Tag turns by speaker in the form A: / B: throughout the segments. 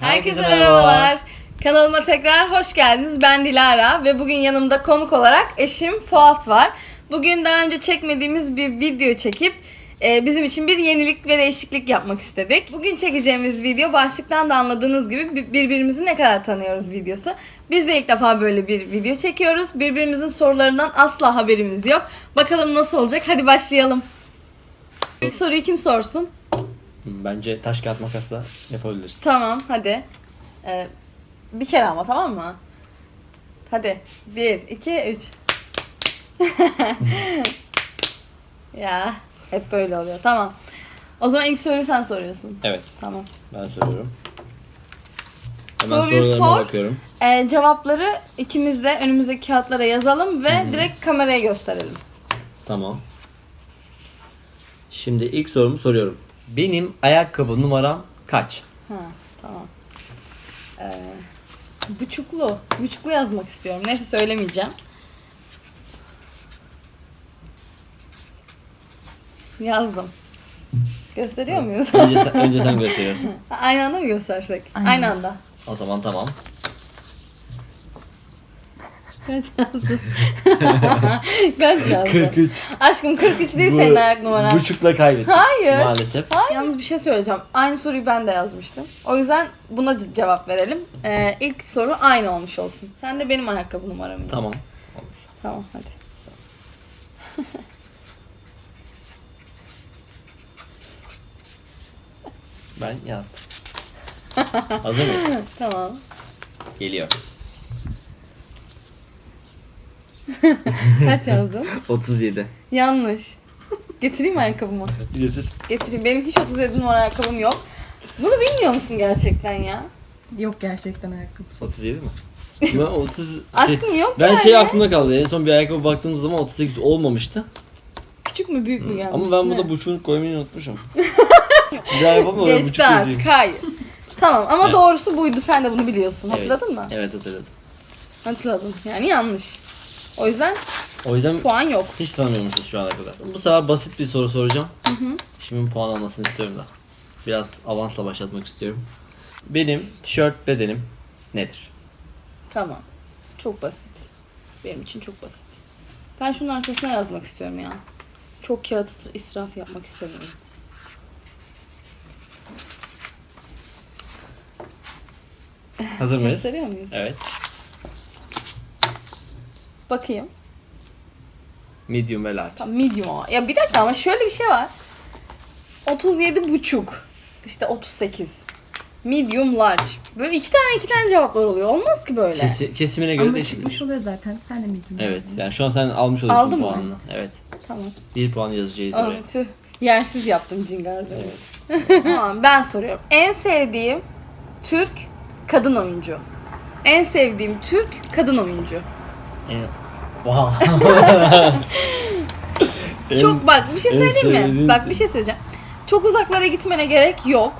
A: Herkese merhabalar. Kanalıma tekrar hoş geldiniz. Ben Dilara ve bugün yanımda konuk olarak eşim Fuat var. Bugün daha önce çekmediğimiz bir video çekip e, bizim için bir yenilik ve değişiklik yapmak istedik. Bugün çekeceğimiz video başlıktan da anladığınız gibi bir- birbirimizi ne kadar tanıyoruz videosu. Biz de ilk defa böyle bir video çekiyoruz. Birbirimizin sorularından asla haberimiz yok. Bakalım nasıl olacak? Hadi başlayalım. İlk soruyu kim sorsun?
B: Bence taş kağıt makasla yapabiliriz.
A: Tamam hadi. Ee, bir kere ama tamam mı? Hadi. Bir, iki, üç. ya hep böyle oluyor. Tamam. O zaman ilk soruyu sen soruyorsun.
B: Evet,
A: Tamam.
B: ben soruyorum. Hemen
A: Soruyu
B: sorularıma
A: sor.
B: bakıyorum.
A: Ee, cevapları ikimiz de önümüzdeki kağıtlara yazalım ve direkt kameraya gösterelim.
B: Tamam. Şimdi ilk sorumu soruyorum. Benim ayakkabı numaram kaç?
A: Ha, tamam. Ee, buçuklu. Buçuklu yazmak istiyorum. Neyse söylemeyeceğim. Yazdım. Gösteriyor muyuz?
B: Önce sen, önce sen gösteriyorsun.
A: Aynı anda mı göstersek?
C: Aynen.
A: Aynı anda.
B: O zaman tamam.
A: Kaç yazdın? Kaç yazdın? Aşkım 43 değil senin ayak numaran.
B: Buçukla kaybettim.
A: Hayır.
B: Maalesef.
A: Yalnız bir şey söyleyeceğim. Aynı soruyu ben de yazmıştım. O yüzden buna cevap verelim. Ee, ilk soru aynı olmuş olsun. Sen de benim ayakkabı numaramı yaz.
B: Tamam.
A: Tamam hadi.
B: Ben yazdım. Hazır mıyız?
A: tamam.
B: Geliyor.
A: Kaç yazdın?
B: 37.
A: Yanlış. Getireyim mi ayakkabımı?
B: Getir.
A: Getireyim. Benim hiç 37 numara ayakkabım yok. Bunu bilmiyor musun gerçekten ya?
C: Yok gerçekten ayakkabı.
B: 37 mi? Ben 30
A: Aşkım yok
B: Ben
A: yani.
B: şey aklımda kaldı. En son bir ayakkabı baktığımız zaman 38 olmamıştı.
A: Küçük mü büyük mü gelmiş?
B: Ama ben
A: Ne?
B: burada buçuğunu koymayı unutmuşum. bir daha yapalım mı? Ben buçuk
A: Geçti artık.
B: yazayım.
A: Hayır. Tamam ama
B: Evet.
A: doğrusu buydu. Sen de bunu biliyorsun.
B: Evet.
A: Hatırladın mı?
B: Evet hatırladım.
A: Hatırladım. Yani yanlış. O yüzden
B: O yüzden
A: puan yok.
B: hiç tanımıyormuşuz şu ana kadar. Bu sefer basit bir soru soracağım. Şimdi puan almasını istiyorum da. Biraz avansla başlatmak istiyorum. Benim tişört bedenim nedir?
A: Tamam. Çok basit. Benim için çok basit. Ben şunun arkasına yazmak istiyorum ya. Çok kağıt isra- israf yapmak istemiyorum.
B: Hazır mıyız?
A: Gösteriyor muyuz?
B: Evet.
A: Bakayım.
B: Medium ve large.
A: Tamam medium ama. Ya bir dakika ama şöyle bir şey var. 37 buçuk. İşte 38. Medium large. Böyle iki tane iki tane cevaplar oluyor. Olmaz ki böyle.
B: Kesi- kesimine göre
C: Ama
B: değişir.
C: çıkmış oluyor zaten. Sen de gidiyorsun?
B: Evet. Yani şu an sen almış oluyorsun
A: Aldın mı?
B: puanını. Evet.
A: Tamam.
B: Bir puan yazacağız
A: Aa,
B: oraya.
A: tüh. Yersiz yaptım cingarda. tamam ben soruyorum. En sevdiğim Türk kadın oyuncu. En sevdiğim Türk kadın oyuncu.
B: Wow.
A: Çok bak bir şey
B: en
A: söyleyeyim mi?
B: sevdiğim
A: Bak bir şey söyleyeceğim. Çok uzaklara gitmene gerek yok.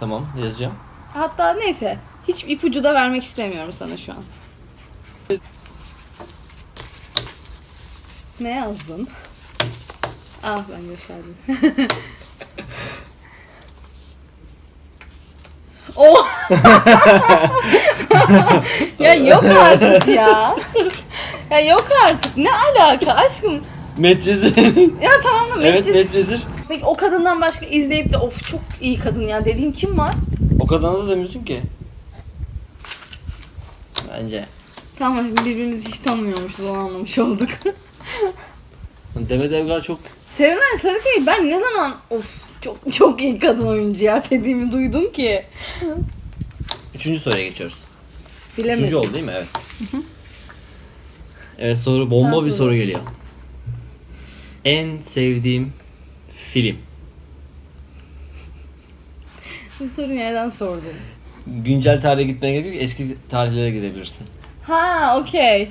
B: Tamam yazacağım.
A: Hatta neyse hiç ipucu da vermek istemiyorum sana şu an. Ne yazdın? Ah ben gösterdim. oh! ya yok artık ya. Ya yok artık. Ne alaka aşkım?
B: Medcezir.
A: Ya tamam da
B: evet
A: Medcezir-
B: Medcezir.
A: Peki o kadından başka izleyip de of çok iyi kadın ya dediğim kim var?
B: O kadına da demiyorsun ki. Bence.
A: Tamam birbirimizi hiç tanımıyormuşuz onu anlamış olduk.
B: Demet Evgar çok
A: Serenay Sarıkaya ben ne zaman of çok çok iyi kadın oyuncu ya dediğimi duydum ki.
B: Üçüncü soruya geçiyoruz.
A: Bilemedim.
B: Üçüncü oldu değil mi? Evet. Evet soru bomba
A: Sen
B: bir soru geliyor. En sevdiğim film.
A: Bu soruyu neden sordun?
B: Güncel tarihe gitmeye gerek yok. Eski tarihlere gidebilirsin.
A: Ha okey.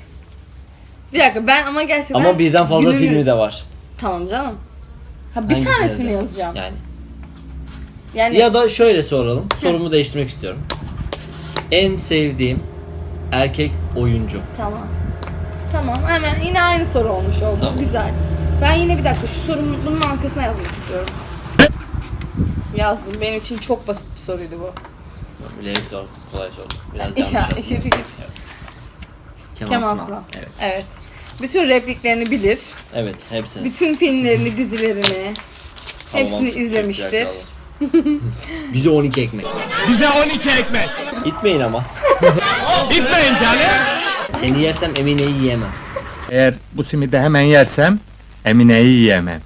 A: Bir dakika ben ama gerçekten
B: Ama birden fazla
A: günümüz-
B: filmi de var.
A: Tamam canım. Ha bir
B: Hangisini
A: tanesini
B: yazacağım?
A: yazacağım.
B: Yani.
A: Yani
B: Ya da şöyle soralım. Sorumu değiştirmek istiyorum. En sevdiğim erkek oyuncu.
A: tamam. Tamam hemen yine aynı soru olmuş oldu.
B: Tamam.
A: Güzel. Ben yine bir dakika şu sorunun bunun arkasına yazmak istiyorum. Yazdım. Benim için çok basit bir soruydu bu.
B: Bilerek zor, kolay sordum. Biraz
A: Ya,
B: yanlış yaptım.
A: iki fikir.
B: Kemal,
A: Kemal
B: Sunal. Evet.
A: Evet. Bütün repliklerini bilir.
B: Evet, hepsini.
A: Bütün filmlerini, dizilerini hepsini izlemiştir.
B: Bize 12 ekmek.
D: Bize 12 ekmek.
B: İtmeyin ama.
D: İtmeyin canım.
B: Seni yersem Emine'yi yiyemem.
D: Eğer bu simidi hemen yersem Emine'yi yiyemem.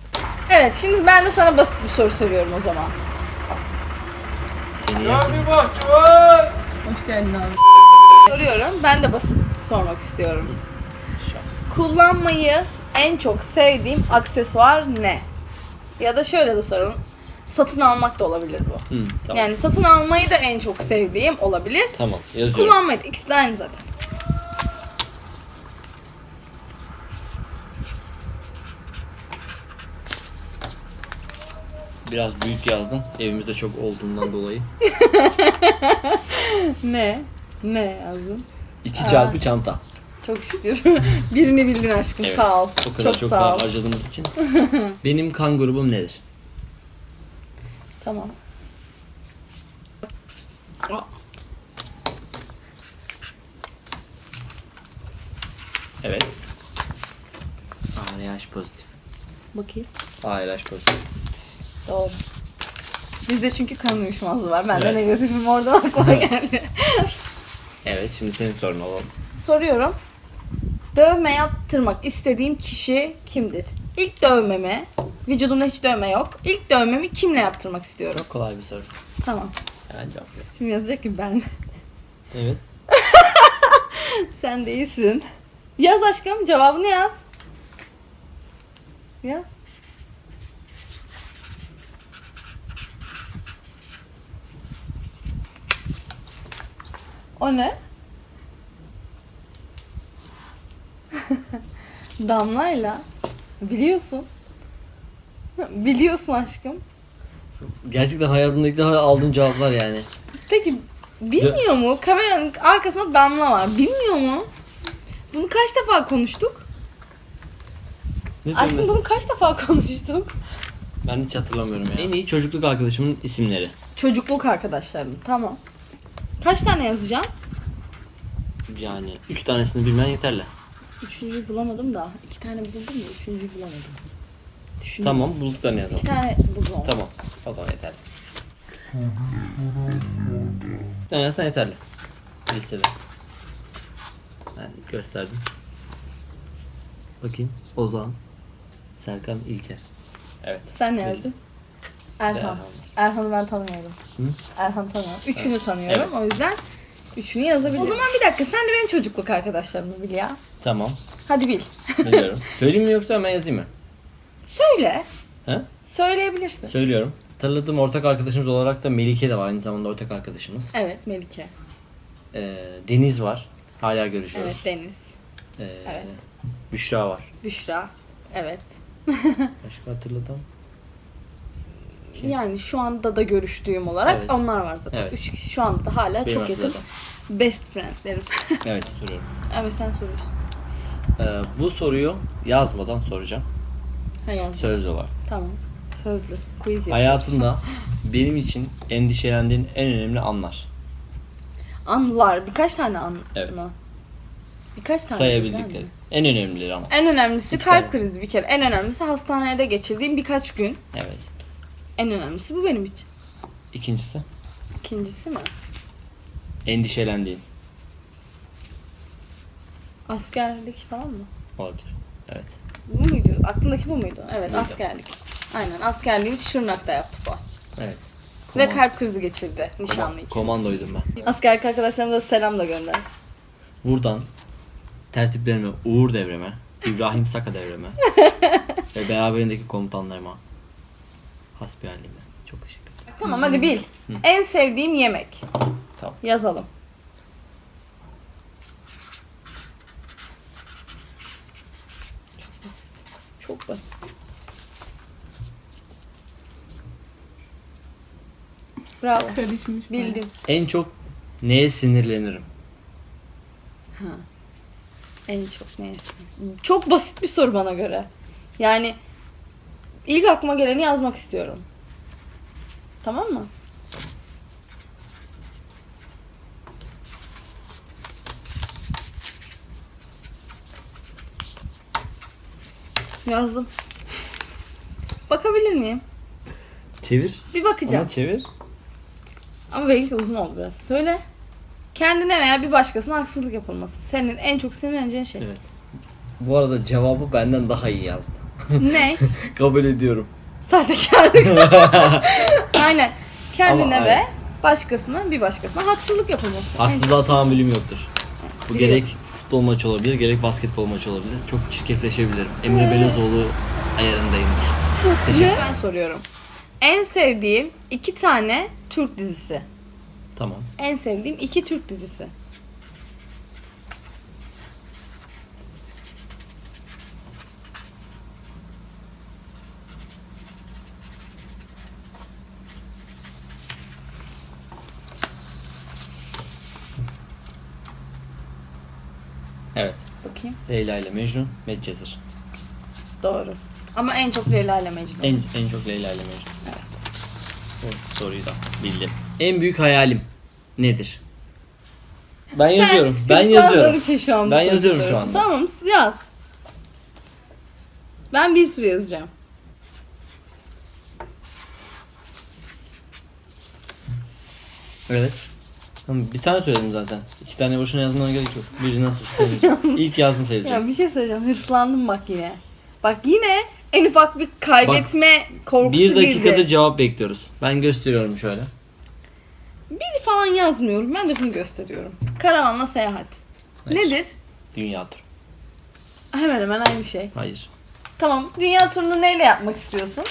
A: Evet, şimdi ben de sana basit bir soru soruyorum o zaman.
B: Seni yersem.
C: Hoş geldin abi.
A: Soruyorum. Ben de basit sormak istiyorum. Kullanmayı en çok sevdiğim aksesuar ne? Ya da şöyle de soralım. Satın almak da olabilir bu.
B: Hı, tamam.
A: Yani satın almayı da en çok sevdiğim olabilir.
B: Tamam, yazıyorum.
A: Kullanmayı da ikisi de aynı zaten.
B: Biraz büyük yazdım. Evimizde çok olduğundan dolayı.
A: Ne? Ne yazdın?
B: 2 çarpı çanta.
A: Çok şükür. Birini bildin aşkım.
B: Evet.
A: Sağ ol.
B: O kadar
A: çok,
B: çok,
A: sağ
B: para
A: ol.
B: harcadığımız için. Benim kan grubum nedir?
A: Tamam.
B: Evet. ARH pozitif.
A: bakayım.
B: ARH pozitif.
A: Doğru. Bizde çünkü kan uyuşmazlığı var. Ben de
B: Evet.
A: negatifim oradan aklıma geldi.
B: Evet, şimdi senin sorun alalım.
A: Soruyorum. Dövme yaptırmak istediğim kişi kimdir? İlk dövmemi, vücudumda hiç dövme yok. İlk dövmemi kimle yaptırmak istiyorum?
B: Çok kolay bir soru.
A: Tamam.
B: Hemen cevap ver.
A: Şimdi yazacak ki ben.
B: Evet.
A: Sen değilsin. Yaz aşkım cevabını yaz. Yaz. O ne? Damlayla. Biliyorsun. Biliyorsun aşkım.
B: Gerçekten hayatımda ilk defa aldığım cevaplar yani.
A: Peki bilmiyor mu? Kameranın arkasında damla var. Bilmiyor mu? Bunu kaç defa konuştuk?
B: Ne
A: Aşkım bunu kaç defa konuştuk?
B: Ben hiç hatırlamıyorum ya. En iyi çocukluk arkadaşımın isimleri.
A: Çocukluk arkadaşlarım. Tamam. Kaç tane yazacağım?
B: Yani üç tanesini bilmen yeterli.
A: Üçüncüyü bulamadım da. iki tane buldum da üçüncüyü bulamadım. Düşünüyorum.
B: Tamam bulduklarını yazalım.
A: İki tane buldum. ama.
B: Tamam. O zaman yeterli. Bir tane yazsan yeterli. Listede. Ben gösterdim. Bakayım. Ozan. Serkan İlker. Evet.
A: Sen ne yazdın? Erhan.
B: Erhan.
A: Erhan'ı ben tanımıyorum.
B: Hı?
A: Erhan tanıyorum. Üçünü tanıyorum. O yüzden üçünü yazabilirim. O zaman bir dakika sen de benim çocukluk arkadaşlarımı bil ya.
B: Tamam.
A: Hadi bil.
B: Biliyorum. Söyleyeyim mi yoksa hemen yazayım mı?
A: Söyle.
B: He?
A: Söyleyebilirsin.
B: Söylüyorum. Hatırladığım ortak arkadaşımız olarak da Melike de var. Aynı zamanda ortak arkadaşımız.
A: Evet Melike.
B: Ee, Deniz var. Hala görüşüyoruz.
A: Evet Deniz.
B: Ee,
A: Evet.
B: Büşra var.
A: Büşra. Evet.
B: Başka hatırladım.
A: Yani şu anda da görüştüğüm olarak
B: Evet.
A: onlar var zaten.
B: Evet.
A: Üç kişi şu anda da hala
B: Benim
A: çok yakın. Best friendlerim.
B: Evet soruyorum.
A: evet sen soruyorsun.
B: Ee, bu soruyu yazmadan soracağım.
A: Ha.
B: Sözlü olarak.
A: Tamam. Sözlü. Quiz yapıyoruz.
B: Hayatında benim için endişelendiğin en önemli anlar.
A: Anlar. Birkaç tane an
B: Evet.
A: mı? Birkaç tane.
B: Sayabildikleri.
A: mi?
B: En önemlileri ama.
A: En önemlisi
B: İki
A: kalp
B: tane.
A: krizi bir kere. En önemlisi hastanede geçirdiğim birkaç gün.
B: Evet.
A: En önemlisi bu benim için.
B: İkincisi
A: İkincisi mi?
B: endişelendiğin.
A: Askerlik falan mı?
B: Olabilir. Evet.
A: Bu muydu? Aklındaki bu muydu? Evet
B: Buydu.
A: askerlik. Aynen askerliği Şırnak'ta yaptı Fuat.
B: Evet.
A: Ve
B: Koman-
A: kalp krizi geçirdi nişanlıyken.
B: Komandoydum ben.
A: Askerlik arkadaşlarına da selam da gönder.
B: Buradan tertiplerime, Uğur devreme, İbrahim Saka devreme ve beraberindeki komutanlarıma hasbihalime çok teşekkür ederim.
A: Tamam hadi bil. En sevdiğim yemek.
B: Tamam.
A: Yazalım. Basit. Bravo.
C: Karışmış.
A: Bildin.
B: En çok neye sinirlenirim?
A: En çok neyse. Çok basit bir soru bana göre. Yani ilk aklıma geleni yazmak istiyorum. Tamam mı? Yazdım. Bakabilir miyim?
B: Çevir.
A: Bir bakacağım.
B: Ama çevir.
A: Ama benimki uzun oldu biraz. Söyle. Kendine veya bir başkasına haksızlık yapılması. Senin en çok sinirleneceğin şey.
B: Evet. Bu arada cevabı benden daha iyi yazdı.
A: ne?
B: Kabul ediyorum.
A: Sahtekarlık. Aynen. Kendine
B: Ama
A: ve
B: evet.
A: başkasına bir başkasına haksızlık yapılması. En
B: Haksızlığa tahammülüm yoktur. Bu
A: Biliyorum.
B: gerek futbol maçı olabilir, gerek basketbol maçı olabilir. Çok çirkefleşebilirim. Emre Belezoğlu ayarındayımdır. Teşekkür
A: Ben soruyorum. En sevdiğim iki tane Türk dizisi.
B: Tamam.
A: En sevdiğim iki Türk dizisi.
B: Evet.
A: Bakayım.
B: Leyla ile Mecnun, Medcezir.
A: Doğru. Ama en çok Leyla ile Mecnun.
B: En, en çok Leyla ile Mecnun. Evet. Bu soruyu da bildim. En büyük hayalim nedir? Ben yazıyorum. Ben yazıyorum.
A: için şu an bu
B: Ben
A: soruyu
B: yazıyorum şu
A: soruyorsun.
B: anda.
A: Tamam yaz. Ben bir sürü yazacağım.
B: Evet. Bir tane söyledim zaten. İki tane boşuna yazmana gerek yok. Biri nasıl söyleyeceğim. İlk yazdın söyleyeceğim.
A: Ya bir şey söyleyeceğim. Hırslandım bak yine. Bak yine en ufak bir kaybetme korkusu
B: Bir dakikada
A: girdi.
B: cevap bekliyoruz. Ben gösteriyorum şöyle.
A: Bir falan yazmıyorum. Ben de bunu gösteriyorum. Karavanla seyahat.
B: Hayır.
A: Nedir?
B: Dünya turu.
A: Hemen hemen aynı şey.
B: Hayır.
A: Tamam. Dünya turunu neyle yapmak istiyorsun?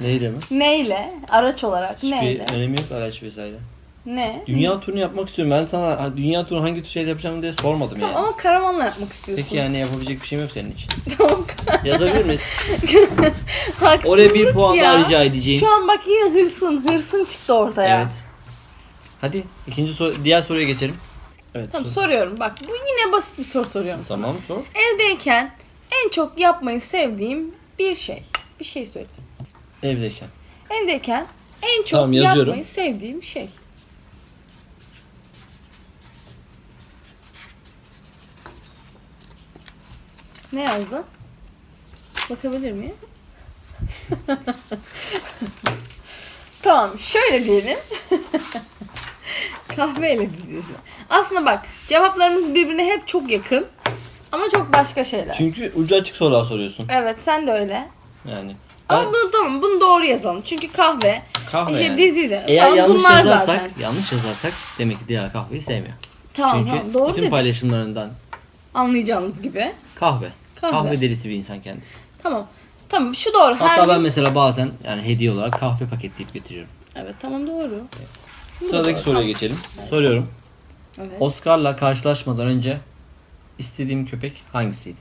B: Neyle mi?
A: Neyle? Araç olarak
B: Hiçbir
A: neyle?
B: önemi yok araç vesaire.
A: Ne?
B: Dünya turunu yapmak istiyorum. Ben sana dünya turunu hangi tür şeyle yapacağım diye sormadım
A: Tamam
B: yani.
A: ama karavanla yapmak istiyorsun.
B: Peki yani yapabilecek bir şeyim yok senin için.
A: Tamam.
B: Yazabilir miyiz?
A: Haksızlık
B: Oraya bir puan
A: ya.
B: daha rica edeceğim.
A: Şu an bak yine hırsın. Hırsın çıktı ortaya.
B: Evet. Hadi ikinci soru, diğer soruya geçelim. Evet.
A: Tamam
B: sor.
A: soruyorum. Bak bu yine basit bir soru soruyorum sana.
B: Tamam sor.
A: Evdeyken en çok yapmayı sevdiğim bir şey. Bir şey söyle.
B: Evdeyken.
A: Evdeyken en çok
B: Tamam, yazıyorum.
A: yapmayı sevdiğim şey. Ne yazdın? Bakabilir miyim? tamam, şöyle diyelim. Kahveyle diziyorsun. Aslında bak, cevaplarımız birbirine hep çok yakın. Ama çok başka şeyler.
B: Çünkü ucu açık sorular soruyorsun.
A: Evet, sen de öyle.
B: Yani.
A: Ama
B: Ben-
A: bunu tamam, bunu doğru yazalım. Çünkü kahve,
B: kahve
A: işte
B: yani.
A: dizi izle.
B: Eğer
A: Tamam,
B: yanlış yazarsak,
A: zaten.
B: yanlış yazarsak demek ki diğer kahveyi sevmiyor.
A: Tamam,
B: Çünkü
A: tamam, doğru
B: bütün
A: dedin.
B: paylaşımlarından
A: Anlayacağınız gibi.
B: kahve.
A: Kahve.
B: kahve. delisi bir insan kendisi.
A: Tamam. Tamam, şu doğru.
B: Hatta
A: Her
B: ben
A: gün-
B: mesela bazen yani hediye olarak kahve paketleyip getiriyorum.
A: Evet, tamam doğru. Bu da
B: Sıradaki
A: doğru,
B: soruya geçelim. Soruyorum.
A: Evet.
B: Oscar'la karşılaşmadan önce istediğim köpek hangisiydi?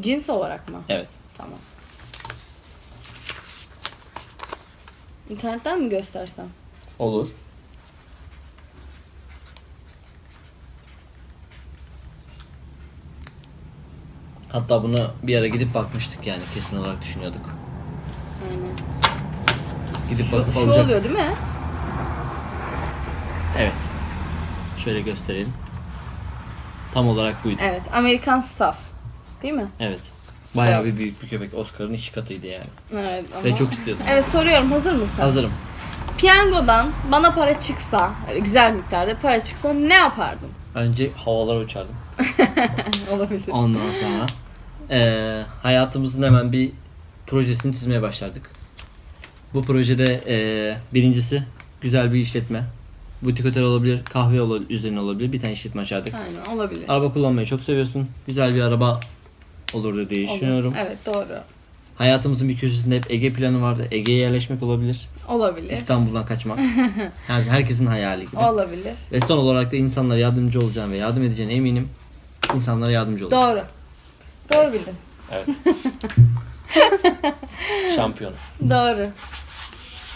A: Cins olarak mı?
B: Evet.
A: Tamam. İnternetten mi göstersem?
B: Olur. Hatta bunu bir ara gidip bakmıştık yani kesin olarak düşünüyorduk.
A: Aynen.
B: Gidip
A: Şu,
B: bakıp
A: şu
B: alacak.
A: oluyor değil mi?
B: Evet. Şöyle gösterelim. Tam olarak buydu.
A: Evet, Amerikan Staff. Değil mi?
B: Evet. Bayağı bir büyük bir köpek. Oscar'ın iki katıydı yani.
A: Evet ama...
B: Ve çok istiyordum.
A: Evet soruyorum hazır mısın?
B: Hazırım.
A: Piyangodan bana para çıksa, öyle güzel miktarda para çıksa ne yapardım?
B: Önce havalara uçardım.
A: Olabilir.
B: Ondan sonra eee, hayatımızın hemen bir projesini çizmeye başlardık. Bu projede eee, birincisi güzel bir işletme. Butik otel olabilir, kahve ola- üzerine olabilir. Bir tane işletme açardık.
A: Aynen olabilir.
B: Araba kullanmayı çok seviyorsun. Güzel bir araba olurdu diye
A: Olur.
B: düşünüyorum.
A: Evet doğru.
B: Hayatımızın bir köşesinde hep Ege planı vardı. Ege'ye yerleşmek olabilir.
A: Olabilir.
B: İstanbul'dan kaçmak. Her, herkesin hayali gibi.
A: Olabilir.
B: Ve son olarak da insanlara yardımcı olacağım ve yardım edeceğine eminim. İnsanlara yardımcı olacağım.
A: Doğru. Doğru bildin.
B: Evet. Şampiyon.
A: Doğru.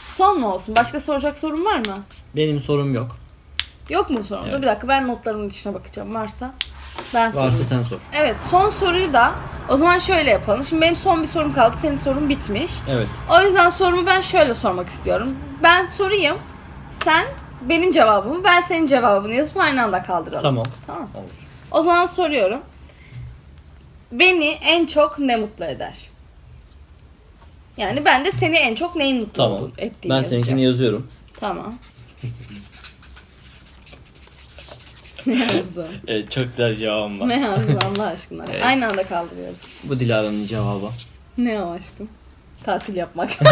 A: Son mu olsun? Başka soracak sorun var mı?
B: Benim sorum yok.
A: Yok mu sorun? Dur
B: Evet.
A: bir dakika ben notlarımın içine bakacağım. Varsa ben
B: Varsa
A: sorayım.
B: sen sor.
A: Evet son soruyu da o zaman şöyle yapalım. Şimdi benim son bir sorum kaldı. Senin sorun bitmiş.
B: Evet.
A: O yüzden sorumu ben şöyle sormak istiyorum. Ben sorayım. Sen benim cevabımı, ben senin cevabını yazıp aynı anda kaldıralım.
B: Tamam.
A: Tamam.
B: Olur.
A: O zaman soruyorum. Beni en çok ne mutlu eder? Yani ben de seni en çok neyin mutlu
B: Tamam.
A: ettiğini
B: Ben
A: yazacağım.
B: seninkini yazıyorum.
A: Tamam. ne yazdın?
B: Evet çok güzel cevabım var.
A: Ne yazdın Allah aşkına?
B: Evet.
A: Aynı anda kaldırıyoruz.
B: Bu Dilara'nın cevabı.
A: Ne o aşkım? Tatil yapmak.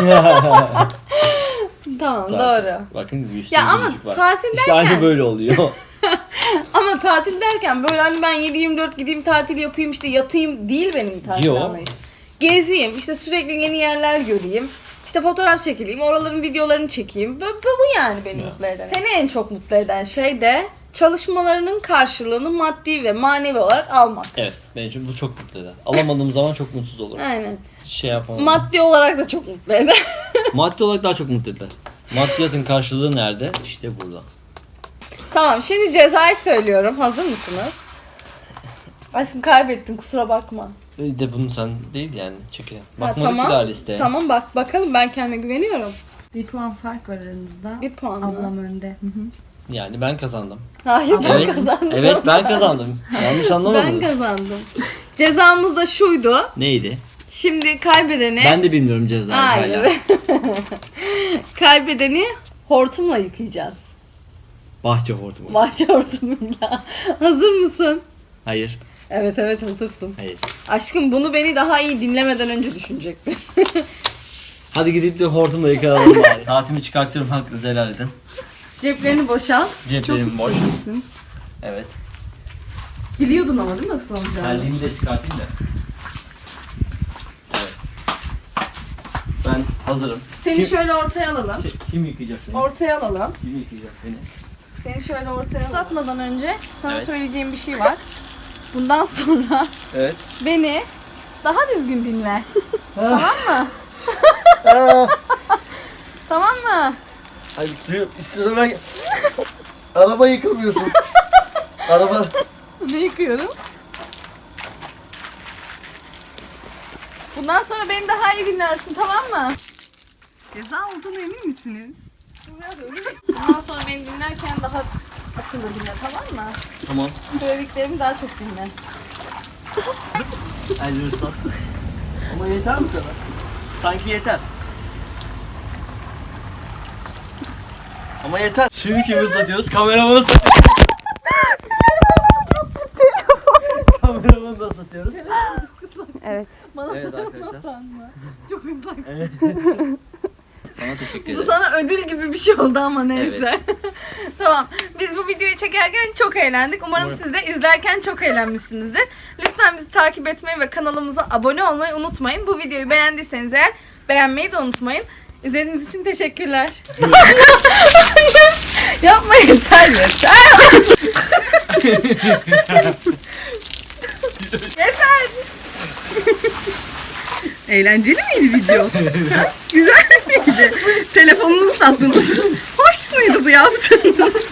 A: tamam
B: Tatil.
A: doğru.
B: Bakın bir üstü
A: Ya ama
B: var.
A: tatil
B: İşte
A: derken
B: aynı böyle oluyor.
A: ama tatil derken böyle hani ben 7-24 gideyim tatil yapayım işte yatayım değil benim tatil
B: Yo.
A: anlayışım. Gezeyim işte sürekli yeni yerler göreyim. İşte fotoğraf çekileyim, oraların videolarını çekeyim. Bu, bu, bu yani beni mutlu eden. Seni en çok mutlu eden şey de çalışmalarının karşılığını maddi ve manevi olarak almak.
B: evet. Beni çok- bu çok mutlu eder. Alamadığım zaman çok mutsuz olurum.
A: Aynen.
B: Şey yapamam.
A: Maddi olarak da çok mutlu eder.
B: Maddi olarak daha çok mutlu eder. Maddiyatın karşılığı nerede? İşte burada.
A: Tamam şimdi cezayı söylüyorum. Hazır mısınız? Aşkım kaybettin kusura bakma.
B: Bir de bunu sen değil yani.
A: Ha,
B: Bakmadık
A: tamam.
B: daha listeye.
A: Tamam bak bakalım ben kendime güveniyorum.
C: Bir puan fark var aranızda.
A: Bir puan mı?
C: Ablam önde.
B: Yani ben kazandım.
A: Hayır ben
B: evet.
A: kazandım.
B: Evet ben kazandım. Yanlış
A: Ben
B: anlamadınız.
A: kazandım. Cezamız da şuydu.
B: Neydi?
A: Şimdi kaybedeni...
B: Ben de bilmiyorum cezayı
A: Hayır.
B: hala.
A: kaybedeni hortumla yıkayacağız.
B: Bahçe hortumu.
A: Bahçe hortumuyla. Hazır mısın?
B: Hayır.
A: Evet evet hazırsın.
B: Hayır.
A: Aşkım bunu beni daha iyi dinlemeden önce düşünecektin.
B: Hadi gidip de hortumla yıkayalım bari. Saatimi çıkartıyorum hakkınızı helal edin.
A: Ceplerini boşalt.
B: Ceplerim boş. Evet.
A: Biliyordun ama değil mi nasıl olacağını?
B: Terliğimi de çıkartayım da. Evet. Ben hazırım.
A: Seni
B: Kim-
A: şöyle ortaya alalım.
B: Ki- Kim yıkayacak beni?
A: Ortaya alalım.
B: Kim yıkayacak beni?
A: Seni şöyle ortaya alalım. Islatmadan önce sana
B: Evet.
A: söyleyeceğim bir şey var. Bundan sonra
B: Evet.
A: beni daha düzgün dinle. tamam mı? tamam mı?
E: Hadi suyu istiyorum ben. Araba yıkılmıyorsun. Araba.
A: Ne yıkıyorum? Bundan sonra beni daha iyi dinlersin tamam mı? Ceza olduğunu emin misiniz? Bundan sonra beni dinlerken daha akıllı dinle tamam mı?
B: Tamam.
A: Söylediklerimi daha çok dinle.
B: Elini ıslat.
E: Ama yeter mi sana?
B: Sanki yeter.
E: Ama yeter.
B: Şimdi kimi ıslatıyoruz. Kameramı da ıslatıyoruz.
A: Evet. Bana
B: Evet arkadaşlar.
A: Çok ıslak.
B: Evet. Sana teşekkür
A: Bu
B: ederim.
A: sana ödül gibi bir şey oldu ama neyse. tamam. Biz bu videoyu çekerken çok eğlendik. Umarım
B: Umarım.
A: siz de izlerken çok eğlenmişsinizdir. Lütfen bizi takip etmeyi ve kanalımıza abone olmayı unutmayın. Bu videoyu beğendiyseniz eğer beğenmeyi de unutmayın. İzlediğiniz için teşekkürler. Yapma yeter yeter. yeter. Eğlenceli miydi video? Ha? Güzel miydi? Telefonunuzu sattınız. Hoş muydu bu yaptığınız?